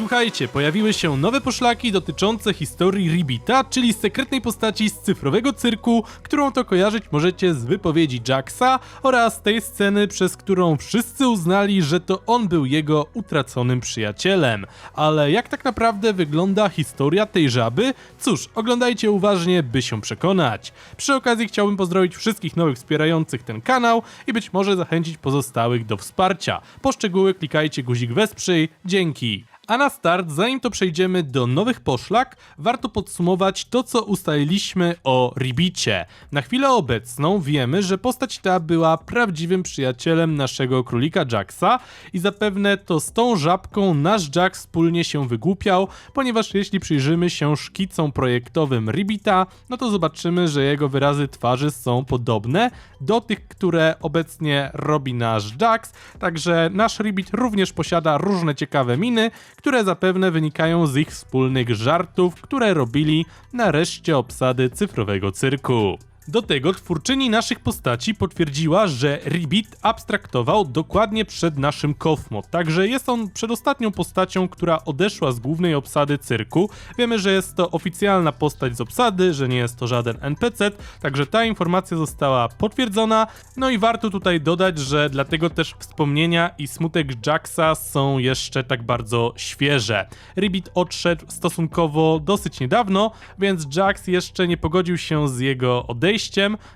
Słuchajcie, pojawiły się nowe poszlaki dotyczące historii Ribita, czyli sekretnej postaci z cyfrowego cyrku, którą to kojarzyć możecie z wypowiedzi Jacksa oraz tej sceny, przez którą wszyscy uznali, że to on był jego utraconym przyjacielem. Ale jak tak naprawdę wygląda historia tej żaby? Cóż, oglądajcie uważnie, by się przekonać. Przy okazji chciałbym pozdrowić wszystkich nowych wspierających ten kanał i być może zachęcić pozostałych do wsparcia. Po szczegóły klikajcie guzik wesprzyj. Dzięki. A na start, zanim to przejdziemy do nowych poszlak, warto podsumować to, co ustaliliśmy o Ribicie. Na chwilę obecną wiemy, że postać ta była prawdziwym przyjacielem naszego królika Jacksa i zapewne to z tą żabką nasz Jack wspólnie się wygłupiał, ponieważ jeśli przyjrzymy się szkicom projektowym Ribita, no to zobaczymy, że jego wyrazy twarzy są podobne do tych, które obecnie robi nasz Jax, także nasz Ribit również posiada różne ciekawe miny, które zapewne wynikają z ich wspólnych żartów, które robili na reszcie obsady cyfrowego cyrku. Do tego twórczyni naszych postaci potwierdziła, że Ribbit abstraktował dokładnie przed naszym Kofmo, także jest on przedostatnią postacią, która odeszła z głównej obsady cyrku. Wiemy, że jest to oficjalna postać z obsady, że nie jest to żaden NPC, także ta informacja została potwierdzona. No i warto tutaj dodać, że dlatego też wspomnienia i smutek Jacksa są jeszcze tak bardzo świeże. Ribbit odszedł stosunkowo dosyć niedawno, więc Jax jeszcze nie pogodził się z jego odejściem,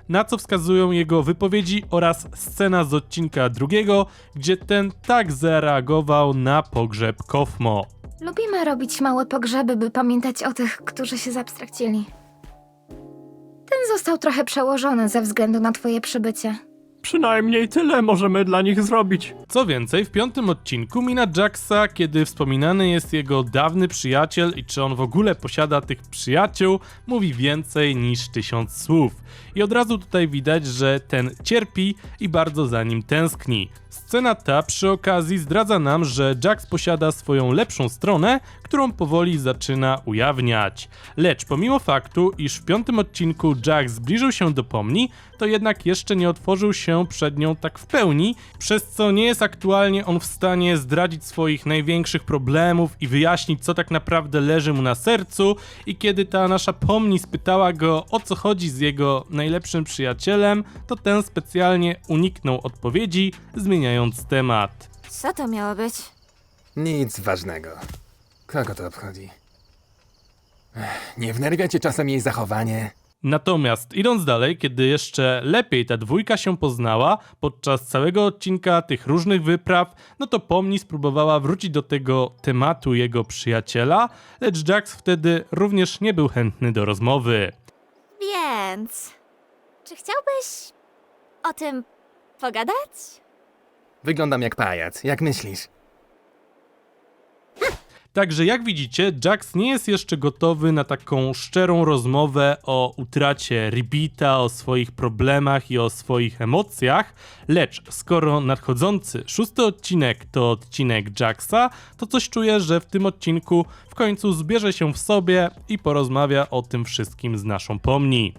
na co wskazują jego wypowiedzi oraz scena z odcinka drugiego, gdzie ten tak zareagował na pogrzeb Kofmo. Lubimy robić małe pogrzeby, by pamiętać o tych, którzy się zabstrakcili. Ten został trochę przełożony ze względu na twoje przybycie. Przynajmniej tyle możemy dla nich zrobić. Co więcej, w piątym odcinku mina Jacksa, kiedy wspominany jest jego dawny przyjaciel i czy on w ogóle posiada tych przyjaciół, mówi więcej niż tysiąc słów. I od razu tutaj widać, że ten cierpi i bardzo za nim tęskni. Scena ta przy okazji zdradza nam, że Jax posiada swoją lepszą stronę, którą powoli zaczyna ujawniać. Lecz pomimo faktu, iż w piątym odcinku Jax zbliżył się do pomni, to jednak jeszcze nie otworzył się przed nią tak w pełni, przez co nie jest aktualnie on w stanie zdradzić swoich największych problemów i wyjaśnić, co tak naprawdę leży mu na sercu. I kiedy ta nasza pomni spytała go, o co chodzi z jego najlepszym przyjacielem, to ten specjalnie uniknął odpowiedzi, zmieniając temat. Co to miało być? Nic ważnego. Kogo to obchodzi? Ech, Nie wnerwiacie czasem jej zachowanie? Natomiast idąc dalej, kiedy jeszcze lepiej ta dwójka się poznała podczas całego odcinka tych różnych wypraw, no to Pomni spróbowała wrócić do tego tematu jego przyjaciela, lecz Jax wtedy również nie był chętny do rozmowy. Więc, czy chciałbyś o tym pogadać? Wyglądam jak pajac, jak myślisz? Także jak widzicie, Jax nie jest jeszcze gotowy na taką szczerą rozmowę o utracie Ribita, o swoich problemach i o swoich emocjach, lecz skoro nadchodzący szósty odcinek to odcinek Jaxa, to coś czuję, że w tym odcinku w końcu zbierze się w sobie i porozmawia o tym wszystkim z naszą pomni.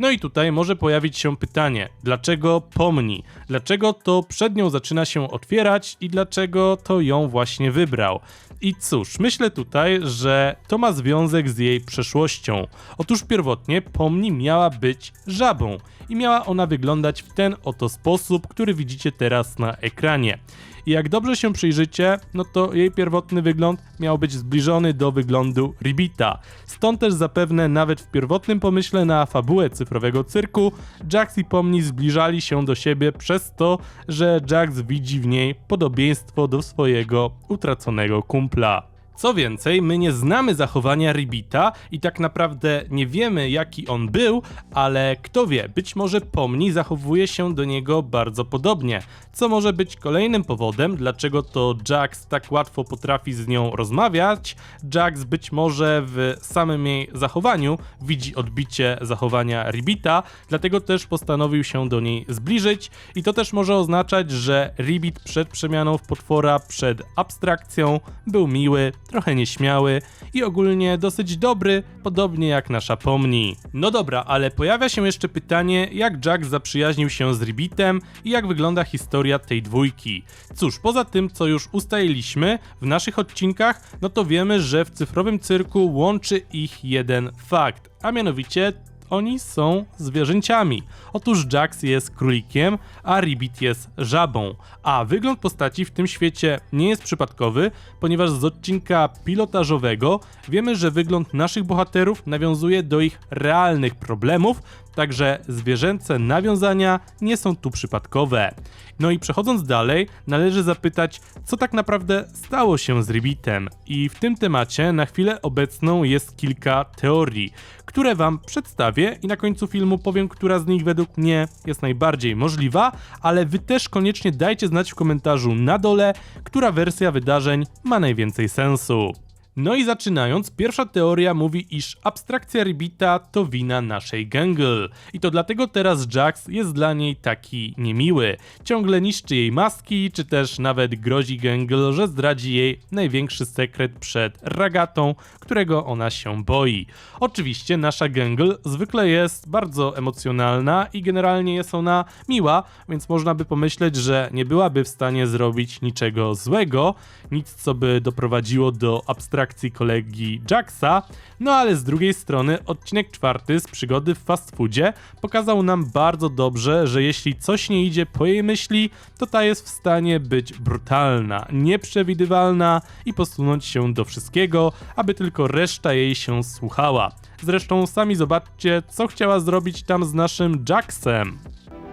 No i tutaj może pojawić się pytanie, dlaczego pomni? Dlaczego to przed nią zaczyna się otwierać i dlaczego to ją właśnie wybrał? I cóż, myślę tutaj, że to ma związek z jej przeszłością. Otóż pierwotnie pomni miała być żabą i miała ona wyglądać w ten oto sposób, który widzicie teraz na ekranie. I jak dobrze się przyjrzycie, no to jej pierwotny wygląd miał być zbliżony do wyglądu Ribita. Stąd też zapewne nawet w pierwotnym pomyśle na fabułę cyfrowego cyrku, Jax i Pomni zbliżali się do siebie przez to, że Jax widzi w niej podobieństwo do swojego utraconego kumpla. Co więcej, my nie znamy zachowania Ribita i tak naprawdę nie wiemy jaki on był, ale kto wie, być może Pomni zachowuje się do niego bardzo podobnie, co może być kolejnym powodem, dlaczego to Jax tak łatwo potrafi z nią rozmawiać. Jax być może w samym jej zachowaniu widzi odbicie zachowania Ribita, dlatego też postanowił się do niej zbliżyć i to też może oznaczać, że Ribit przed przemianą w potwora, przed abstrakcją był miły, trochę nieśmiały i ogólnie dosyć dobry, podobnie jak nasza Pomni. No dobra, ale pojawia się jeszcze pytanie, jak Jack zaprzyjaźnił się z Ribbitem i jak wygląda historia tej dwójki. Cóż, poza tym, co już ustaliliśmy w naszych odcinkach, no to wiemy, że w cyfrowym cyrku łączy ich jeden fakt, a mianowicie oni są zwierzęciami. Otóż Jax jest królikiem, a Ribbit jest żabą. A wygląd postaci w tym świecie nie jest przypadkowy, ponieważ z odcinka pilotażowego wiemy, że wygląd naszych bohaterów nawiązuje do ich realnych problemów, także zwierzęce nawiązania nie są tu przypadkowe. No i przechodząc dalej, należy zapytać, co tak naprawdę stało się z Ribbitem. I w tym temacie na chwilę obecną jest kilka teorii, które wam przedstawię i na końcu filmu powiem, która z nich według mnie jest najbardziej możliwa, ale wy też koniecznie dajcie znać w komentarzu na dole, która wersja wydarzeń ma najwięcej sensu. No i zaczynając, pierwsza teoria mówi, iż abstrakcja Ribbita to wina naszej Gangle. I to dlatego teraz Jax jest dla niej taki niemiły. Ciągle niszczy jej maski, czy też nawet grozi Gangle, że zdradzi jej największy sekret przed Ragatą, którego ona się boi. Oczywiście nasza Gangle zwykle jest bardzo emocjonalna i generalnie jest ona miła, więc można by pomyśleć, że nie byłaby w stanie zrobić niczego złego, nic co by doprowadziło do abstrakcji kolegi Jacksa, no ale z drugiej strony odcinek czwarty z przygody w fast foodzie pokazał nam bardzo dobrze, że jeśli coś nie idzie po jej myśli, to ta jest w stanie być brutalna, nieprzewidywalna i posunąć się do wszystkiego, aby tylko reszta jej się słuchała. Zresztą sami zobaczcie, co chciała zrobić tam z naszym Jacksem.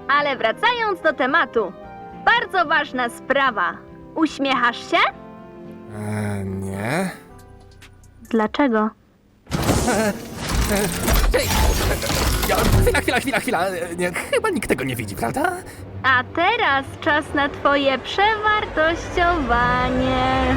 Ale wracając do tematu. Bardzo ważna sprawa. Uśmiechasz się? Eee, nie? Dlaczego? Ja, chwila, chwila, chwila, chwila. Nie, chyba nikt tego nie widzi, prawda? A teraz czas na twoje przewartościowanie.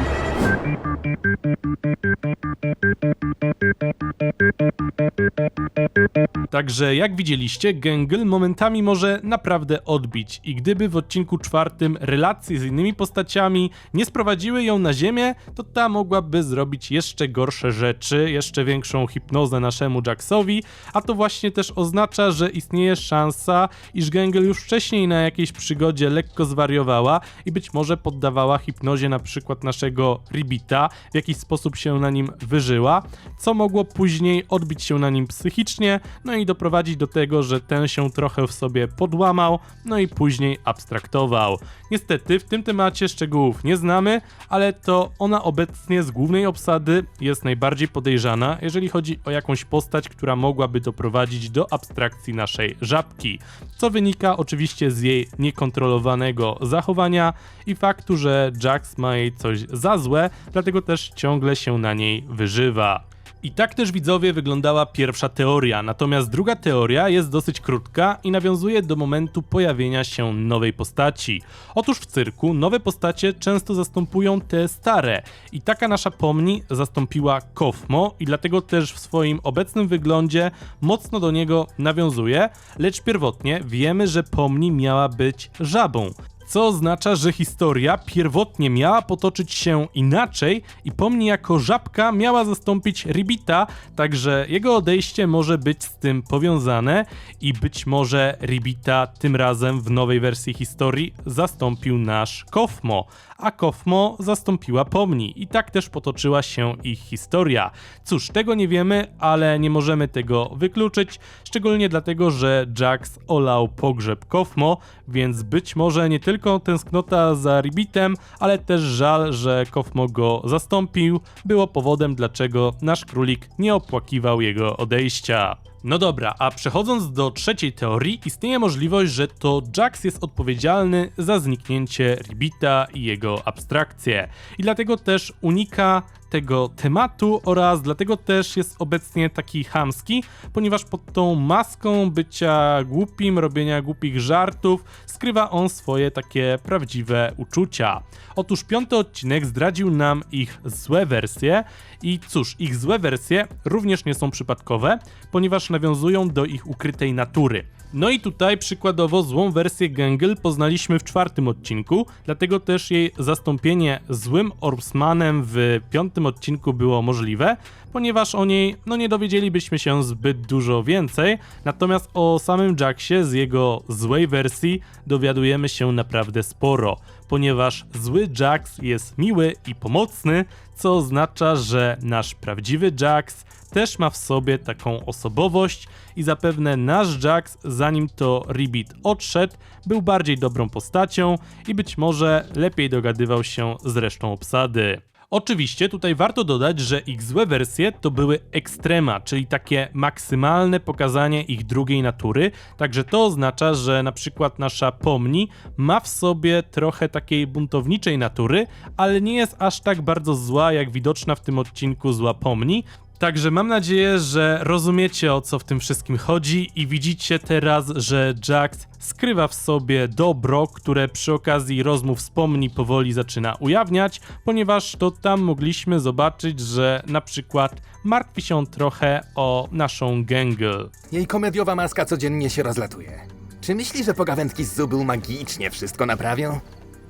Także jak widzieliście, Gengel momentami może naprawdę odbić. I gdyby w odcinku czwartym relacje z innymi postaciami nie sprowadziły ją na ziemię, to ta mogłaby zrobić jeszcze gorsze rzeczy, jeszcze większą hipnozę naszemu Jacksowi, a to właśnie też oznacza, że istnieje szansa, iż Gengel już wcześniej na jakiejś przygodzie lekko zwariowała i być może poddawała hipnozie na przykład naszego Ribbita, w jakiś sposób się na nim wyżyła, co mogło później odbić się na nim psychicznie, no i doprowadzić do tego, że ten się trochę w sobie podłamał, no i później abstraktował. Niestety w tym temacie szczegółów nie znamy, ale to ona obecnie z głównej obsady jest najbardziej podejrzana, jeżeli chodzi o jakąś postać, która mogłaby doprowadzić do abstrakcji naszej żabki, co wynika oczywiście z jej niekontrolowanego zachowania i faktu, że Jax ma jej coś za złe, dlatego też ciągle się na niej wyżywa. I tak też widzowie wyglądała pierwsza teoria, natomiast druga teoria jest dosyć krótka i nawiązuje do momentu pojawienia się nowej postaci. Otóż w cyrku nowe postacie często zastępują te stare. I taka nasza pomni zastąpiła Kofmo i dlatego też w swoim obecnym wyglądzie mocno do niego nawiązuje, lecz pierwotnie wiemy, że pomni miała być żabą co oznacza, że historia pierwotnie miała potoczyć się inaczej i pomni jako żabka miała zastąpić Ribbita, także jego odejście może być z tym powiązane i być może Ribbita tym razem w nowej wersji historii zastąpił nasz Kofmo, a Kofmo zastąpiła pomni i tak też potoczyła się ich historia. Cóż, tego nie wiemy, ale nie możemy tego wykluczyć, szczególnie dlatego, że Jax olał pogrzeb Kofmo, więc być może nie tylko tęsknota za Ribbitem, ale też żal, że Kofmo go zastąpił, było powodem, dlaczego nasz królik nie opłakiwał jego odejścia. No dobra, a przechodząc do trzeciej teorii, istnieje możliwość, że to Jax jest odpowiedzialny za zniknięcie Ribbita i jego abstrakcję. I dlatego też unika tego tematu oraz dlatego też jest obecnie taki chamski, ponieważ pod tą maską bycia głupim, robienia głupich żartów, skrywa on swoje takie prawdziwe uczucia. Otóż piąty odcinek zdradził nam ich złe wersje i cóż, ich złe wersje również nie są przypadkowe, ponieważ nawiązują do ich ukrytej natury. No i tutaj przykładowo złą wersję Gengel poznaliśmy w czwartym odcinku, dlatego też jej zastąpienie złym Orbsmanem w piątym tym odcinku było możliwe, ponieważ o niej no nie dowiedzielibyśmy się zbyt dużo więcej, natomiast o samym Jacksie z jego złej wersji dowiadujemy się naprawdę sporo, ponieważ zły Jax jest miły i pomocny, co oznacza, że nasz prawdziwy Jax też ma w sobie taką osobowość i zapewne nasz Jax, zanim to Ribbit odszedł, był bardziej dobrą postacią i być może lepiej dogadywał się z resztą obsady. Oczywiście tutaj warto dodać, że ich złe wersje to były ekstrema, czyli takie maksymalne pokazanie ich drugiej natury, także to oznacza, że na przykład nasza Pomni ma w sobie trochę takiej buntowniczej natury, ale nie jest aż tak bardzo zła jak widoczna w tym odcinku zła Pomni, Także mam nadzieję, że rozumiecie o co w tym wszystkim chodzi i widzicie teraz, że Jax skrywa w sobie dobro, które przy okazji rozmów wspomni powoli zaczyna ujawniać, ponieważ to tam mogliśmy zobaczyć, że na przykład martwi się trochę o naszą Gengel. Jej komediowa maska codziennie się rozlatuje. Czy myśli, że pogawędki z Zubul magicznie wszystko naprawią?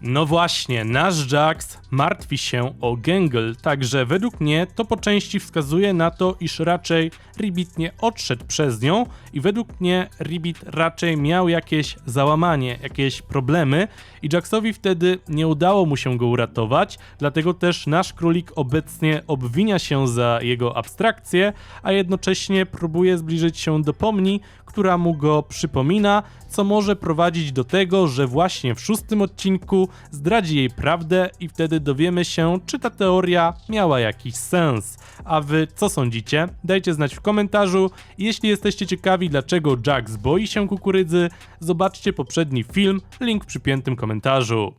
No właśnie, nasz Jax martwi się o Gengel, także według mnie to po części wskazuje na to, iż raczej Ribbit nie odszedł przez nią i według mnie Ribbit raczej miał jakieś załamanie, jakieś problemy i Jaxowi wtedy nie udało mu się go uratować, dlatego też nasz królik obecnie obwinia się za jego abstrakcję, a jednocześnie próbuje zbliżyć się do pomni, która mu go przypomina, co może prowadzić do tego, że właśnie w szóstym odcinku zdradzi jej prawdę i wtedy dowiemy się, czy ta teoria miała jakiś sens. A wy co sądzicie? Dajcie znać w komentarzu. Jeśli jesteście ciekawi, dlaczego Jax boi się kukurydzy, zobaczcie poprzedni film, link w przypiętym komentarzu.